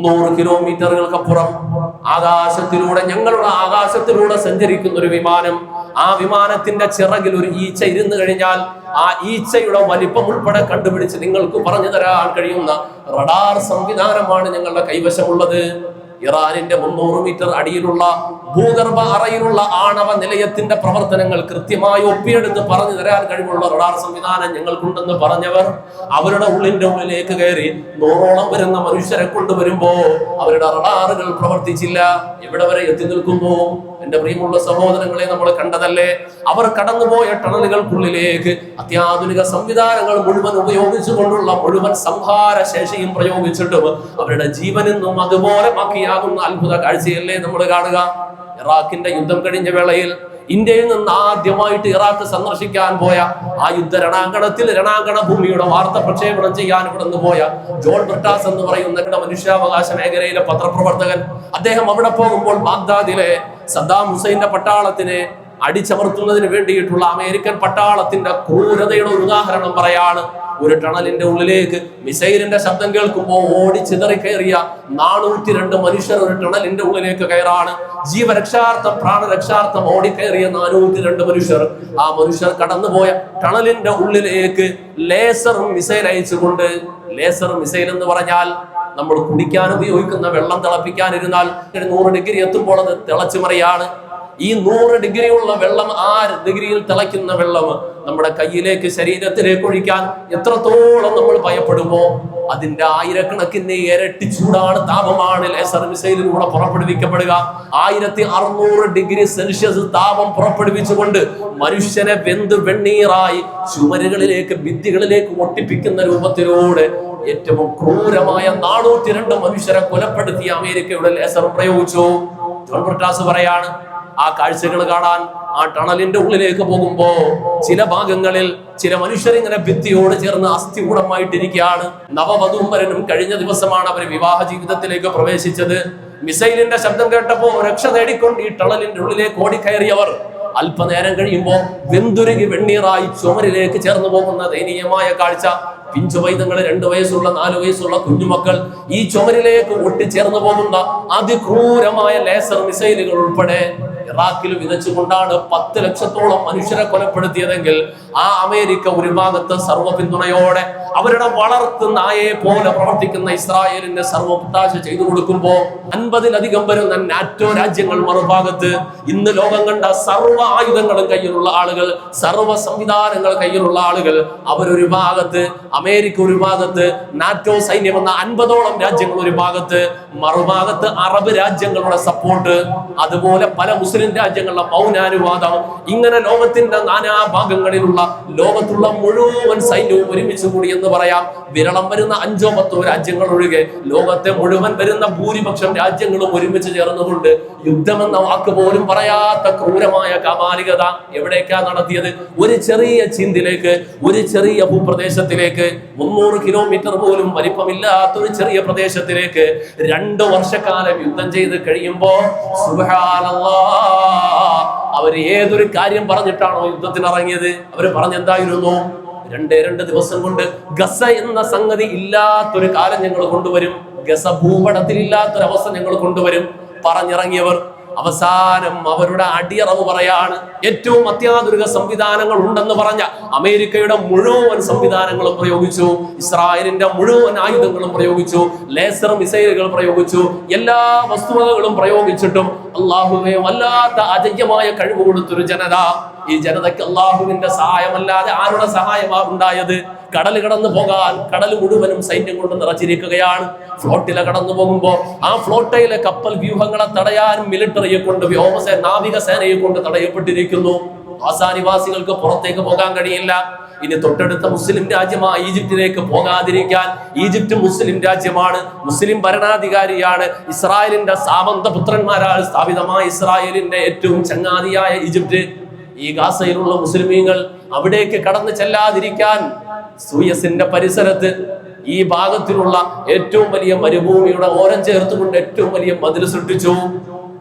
മുന്നൂറ് കിലോമീറ്ററുകൾക്കപ്പുറം ആകാശത്തിലൂടെ ഞങ്ങളുടെ ആകാശത്തിലൂടെ സഞ്ചരിക്കുന്ന ഒരു വിമാനം ആ വിമാനത്തിന്റെ ചിറകിൽ ഒരു ഈച്ച ഇരുന്ന് കഴിഞ്ഞാൽ ആ ഈച്ചയുടെ വലിപ്പം ഉൾപ്പെടെ കണ്ടുപിടിച്ച് നിങ്ങൾക്ക് പറഞ്ഞു തരാൻ കഴിയുന്ന റഡാർ സംവിധാനമാണ് ഞങ്ങളുടെ കൈവശമുള്ളത്. ഇറാനിന്റെ മുന്നൂറ് മീറ്റർ അടിയിലുള്ള ഭൂഗർഭ അറയിലുള്ള ആണവ നിലയത്തിന്റെ പ്രവർത്തനങ്ങൾ കൃത്യമായി ഒപ്പിയെടുത്ത് പറഞ്ഞു തരാൻ കഴിവുള്ള റഡാർ സംവിധാനം ഞങ്ങൾക്കുണ്ടെന്ന് പറഞ്ഞവർ അവരുടെ ഉള്ളിന്റെ ഉള്ളിലേക്ക് കയറി നൂറോളം വരുന്ന മനുഷ്യരെ കൊണ്ടുവരുമ്പോ അവരുടെ റഡാറുകൾ പ്രവർത്തിച്ചില്ല. എവിടെ വരെ എത്തി നിൽക്കുന്നു? എന്റെ പ്രിയമുള്ള സഹോദരങ്ങളെ നമ്മൾ കണ്ടതല്ലേ? അവർ കടന്നുപോയ ടണലുകൾക്കുള്ളിലേക്ക് അത്യാധുനിക സംവിധാനങ്ങൾ മുഴുവൻ ഉപയോഗിച്ചുകൊണ്ടുള്ള മുഴുവൻ സംഹാര ശേഷിയും പ്രയോഗിച്ചിട്ടും അവരുടെ ജീവനെന്നും അതുപോലെ ബാക്കിയാകുന്ന അത്ഭുത കാഴ്ചയല്ലേ നമ്മൾ കാണുക? ഇറാഖിന്റെ യുദ്ധം കഴിഞ്ഞ വേളയിൽ ഇന്ത്യയിൽ നിന്ന് ആദ്യമായിട്ട് ഇറാഖ് സന്ദർശിക്കാൻ പോയ ആ യുദ്ധ രണാങ്കണത്തിൽ രണാങ്കണ ഭൂമിയുടെ വാർത്ത പ്രക്ഷേപണം ചെയ്യാൻ ഇവിടെ പോയ ജോൺ ബ്രിട്ടാസ് എന്ന് പറയുന്ന മനുഷ്യാവകാശ മേഖലയിലെ പത്രപ്രവർത്തകൻ. അദ്ദേഹം അവിടെ പോകുമ്പോൾ ബാഗ്ദാദിലെ സദ്ദാം ഹുസൈന്റെ പട്ടാളത്തിനെ അടിച്ചമർത്തുന്നതിന് വേണ്ടിയിട്ടുള്ള അമേരിക്കൻ പട്ടാളത്തിന്റെ ക്രൂരതയുടെ ഒരു ഉദാഹരണം പറയാണ്. ഒരു ടണലിന്റെ ഉള്ളിലേക്ക് മിസൈലിന്റെ ശബ്ദം കേൾക്കുമ്പോൾ ഓടി ചിതറി കയറിയ നാനൂറ്റി രണ്ട് മനുഷ്യർ ഒരു ടണലിന്റെ ഉള്ളിലേക്ക് കയറാണ്. ജീവരക്ഷാർത്ഥം പ്രാണരക്ഷാർത്ഥം ഓടി കയറിയ നാനൂറ്റി രണ്ട് മനുഷ്യർ. ആ മനുഷ്യർ കടന്നുപോയ ടണലിന്റെ ഉള്ളിലേക്ക് ലേസറും മിസൈൽ അയച്ചുകൊണ്ട് ലേസർ മിസൈൽ എന്ന് പറഞ്ഞാൽ നമ്മൾ കുടിക്കാൻ ഉപയോഗിക്കുന്ന വെള്ളം തിളപ്പിക്കാനിരുന്നാൽ ഒരു നൂറ് ഡിഗ്രി എത്തുമ്പോൾ അത് തിളച്ചു മറിയാണ് ഈ നൂറ് ഡിഗ്രി ഉള്ള വെള്ളം ആ ഡിഗ്രിയിൽ തിളയ്ക്കുന്ന വെള്ളം? നമ്മുടെ കയ്യിലേക്ക് ശരീരത്തിലേക്ക് ഒഴിക്കാൻ എത്രത്തോളം നമ്മൾ ഭയപ്പെടുമോ അതിന്റെ ആയിരക്കണക്കിന് ഇരട്ടി ചൂടാണ് താപമാണ് ലേസർ മിസൈലിലൂടെ പുറപ്പെടുവിക്കപ്പെടുക. ആയിരത്തി അറുന്നൂറ് ഡിഗ്രി സെൽഷ്യസ് താപം പുറപ്പെടുവിച്ചുകൊണ്ട് മനുഷ്യനെ വെന്ത് വെണ്ണീറായി ചുമരുകളിലേക്ക് ഭിത്തികളിലേക്ക് ഒട്ടിപ്പിക്കുന്ന രൂപത്തിലൂടെ ഏറ്റവും ക്രൂരമായ നാനൂറ്റി രണ്ട് മനുഷ്യരെ കൊലപ്പെടുത്തിയ അമേരിക്കയുടെ ലേസർ പ്രയോഗിച്ചു. ജോൺ പറയാണ് ആ കാഴ്ചകൾ കാണാൻ ആ ടണലിന്റെ ഉള്ളിലേക്ക് പോകുമ്പോ ചില ഭാഗങ്ങളിൽ ചില മനുഷ്യരിങ്ങനെ ഭിത്തിയോട് ചേർന്ന് അസ്ഥികൂടമായിട്ടിരിക്കുകയാണ് നവവധൂമ്പരനും കഴിഞ്ഞ ദിവസമാണ് അവർ വിവാഹ ജീവിതത്തിലേക്ക് പ്രവേശിച്ചത്. മിസൈലിന്റെ ശബ്ദം കേട്ടപ്പോ രക്ഷ നേടിക്കൊണ്ട് ഈ ടണലിന്റെ ഉള്ളിലേക്ക് ഓടിക്കയറിയവർ അല്പനേരം കഴിയുമ്പോൾ വെന്തുരുകി വെണ്ണീറായി ചുമരിലേക്ക് ചേർന്നു പോകുന്ന ദയനീയമായ കാഴ്ച പിഞ്ചു പൈതങ്ങൾ രണ്ടു വയസ്സുള്ള നാലു വയസ്സുള്ള കുഞ്ഞുമക്കൾ ഈ ചുമരിലേക്ക് ഒട്ടിച്ചേർന്നു പോകുന്ന അതിക്രൂരമായ ലേസർ മിസൈലുകൾ ഉൾപ്പെടെ ഇറാഖിൽ വിതച്ചുകൊണ്ടാണ് പത്ത് ലക്ഷത്തോളം മനുഷ്യരെ കൊലപ്പെടുത്തിയതെങ്കിൽ ആ അമേരിക്ക ഒരു ഭാഗത്ത് സർവ പിന്തുണയോടെ അവരുടെ വളർത്ത് നായയെ പോലെ പ്രവർത്തിക്കുന്ന ഇസ്രായേലിന്റെ സർവ ഒത്താശ ചെയ്തു കൊടുക്കുമ്പോ അൻപതിലധികം വരുന്ന നാറ്റോ രാജ്യങ്ങൾ മറുഭാഗത്ത് ഇന്ന് ലോകം കണ്ട സർവ ആയുധങ്ങളും കയ്യിലുള്ള ആളുകൾ സർവ സംവിധാനങ്ങൾ കയ്യിലുള്ള ആളുകൾ അവരൊരു ഭാഗത്ത് അമേരിക്ക ഒരു ഭാഗത്ത് നാറ്റോ സൈന്യം എന്ന അൻപതോളം രാജ്യങ്ങൾ ഒരു ഭാഗത്ത് മറുഭാഗത്ത് അറബ് രാജ്യങ്ങളുടെ സപ്പോർട്ട് അതുപോലെ പല രാജ്യങ്ങളുടെ മൗനാനുവാദം ഇങ്ങനെ ലോകത്തിന്റെ നാനാ ഭാഗങ്ങളിലുള്ള ലോകത്തുള്ള മുഴുവൻ സൈന്യവും ഒരുമിച്ച് കൂടി എന്ന് പറയാം. വിരളം വരുന്ന അഞ്ചോ പത്തോ രാജ്യങ്ങൾ ഒഴികെ ലോകത്തെ മുഴുവൻ വരുന്ന ഭൂരിപക്ഷം രാജ്യങ്ങളും ഒരുമിച്ച് ചേർന്നുകൊണ്ട് യുദ്ധമെന്ന വാക്ക് പോലും പറയാത്ത ക്രൂരമായ കാമാലികത എവിടേക്കാ നടത്തിയത്? ഒരു ചെറിയ ചിന്തിലേക്ക് ഒരു ചെറിയ ഭൂപ്രദേശത്തിലേക്ക് മുന്നൂറ് കിലോമീറ്റർ പോലും വലിപ്പമില്ലാത്ത ഒരു ചെറിയ പ്രദേശത്തിലേക്ക് രണ്ട് വർഷക്കാലം യുദ്ധം ചെയ്ത് കഴിയുമ്പോൾ സുബ്ഹാനല്ലാഹ് അവർ ഏതൊരു കാര്യം പറഞ്ഞിട്ടാണോ യുദ്ധത്തിന് ഇറങ്ങിയത് അവർ പറഞ്ഞെന്തായിരുന്നു? രണ്ടേ രണ്ട് ദിവസം കൊണ്ട് ഗസ എന്ന സംഗതി ഇല്ലാത്തൊരു കാലം ഞങ്ങൾ കൊണ്ടുവരും. ഗസ ഭൂപടത്തിൽ ഇല്ലാത്തൊരവസ്ഥ ഞങ്ങൾ കൊണ്ടുവരും. പറഞ്ഞിറങ്ങിയവർ അവസാനം അവരുടെ അടിയറവ് പറയാണ് ഏറ്റവും അത്യാധുനിക സംവിധാനങ്ങൾ ഉണ്ടെന്ന് പറഞ്ഞ അമേരിക്കയുടെ മുഴുവൻ സംവിധാനങ്ങളും പ്രയോഗിച്ചു ഇസ്രായേലിന്റെ മുഴുവൻ ആയുധങ്ങളും പ്രയോഗിച്ചു ലേസർ മിസൈലുകൾ പ്രയോഗിച്ചു എല്ലാ വസ്തുവകകളും പ്രയോഗിച്ചിട്ടും അള്ളാഹുവെ വല്ലാത്ത അജയ്യമായ കഴിവ് കൊടുത്തൊരു ജനത. ഈ ജനതയ്ക്ക് അള്ളാഹുവിന്റെ സഹായമല്ലാതെ ആരുടെ സഹായമാണ് ഉണ്ടായത്? കടൽ കടന്നു പോകാൻ കടൽ മുഴുവനും സൈന്യം കൊണ്ട് നിറച്ചിരിക്കുകയാണ്. ഫ്ലോട്ടില കടന്നു പോകുമ്പോൾ ആ ഫ്ലോട്ടയിലെ കപ്പൽ വ്യൂഹങ്ങളെ തടയാൻ മിലിറ്ററിയെ കൊണ്ട് വ്യോമസേ നാവികസേനയെ കൊണ്ട് തടയപ്പെട്ടിരിക്കുന്നു. ആസാനിവാസികൾക്ക് പുറത്തേക്ക് പോകാൻ കഴിയില്ല. ഇനി തൊട്ടടുത്ത മുസ്ലിം രാജ്യമായ ഈജിപ്തിലേക്ക് പോകാതിരിക്കാൻ. ഈജിപ്ത് മുസ്ലിം രാജ്യമാണ്. മുസ്ലിം ഭരണാധികാരിയാണ്. ഇസ്രായേലിന്റെ സാമന്ത പുത്രന്മാരാൽ സ്ഥാപിതമായ ഇസ്രായേലിന്റെ ഏറ്റവും ചങ്ങാതിയായ ഈജിപ്ത്. ഈ ഗാസയിലുള്ള മുസ്ലിമീങ്ങൾ അവിടേക്ക് കടന്നു ചെല്ലാതിരിക്കാൻ സൂയസിന്റെ പരിസരത്ത് ഈ ഭാഗത്തിലുള്ള ഏറ്റവും വലിയ മരുഭൂമിയുടെ ഓരം ചേർത്തുകൊണ്ട് ഏറ്റവും വലിയ മതിൽ സൃഷ്ടിച്ചു.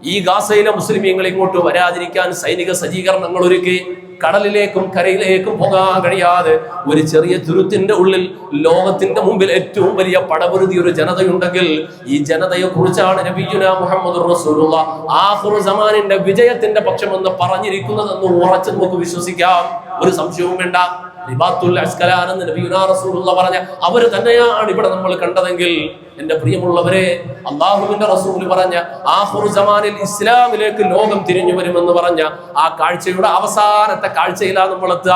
ഈ ഗാസയിലെ മുസ്ലിമീങ്ങൾ ഇങ്ങോട്ട് വരാതിരിക്കാൻ സൈനിക സജ്ജീകരണങ്ങൾ ഒരുക്കി. കടലിലേക്കും കരയിലേക്കും പോകാൻ കഴിയാതെ ഒരു ചെറിയ തുരുത്തിന്റെ ഉള്ളിൽ ലോകത്തിന്റെ മുമ്പിൽ ഏറ്റവും വലിയ പടപുരുതി ഒരു ജനതയുണ്ടെങ്കിൽ ഈ ജനതയെ കുറിച്ചാണ് നബിയുന മുഹമ്മദ് റസൂലുള്ള. ആഖിറു സമാനിന്റെ വിജയത്തിന്റെ പക്ഷമെന്ന് പറഞ്ഞിരിക്കുന്നതെന്ന് ഉറച്ചു നമുക്ക് വിശ്വസിക്കാം. ഒരു സംശയവും വേണ്ട. റസൂലുള്ള പറഞ്ഞ അവർ തന്നെയാണ് ഇവിടെ നമ്മൾ കണ്ടതെങ്കിൽ എന്റെ പ്രിയമുള്ളവരെ അള്ളാഹുവിന്റെ റസൂൽ പറഞ്ഞ ആഹുർ ജമാനിൽ ഇസ്ലാമിലേക്ക് ലോകം തിരിഞ്ഞു വരുമെന്ന് പറഞ്ഞ ആ കാഴ്ചയുടെ അവസാനത്തെ കാഴ്ചയിലാണ് നമ്മൾ എത്തുക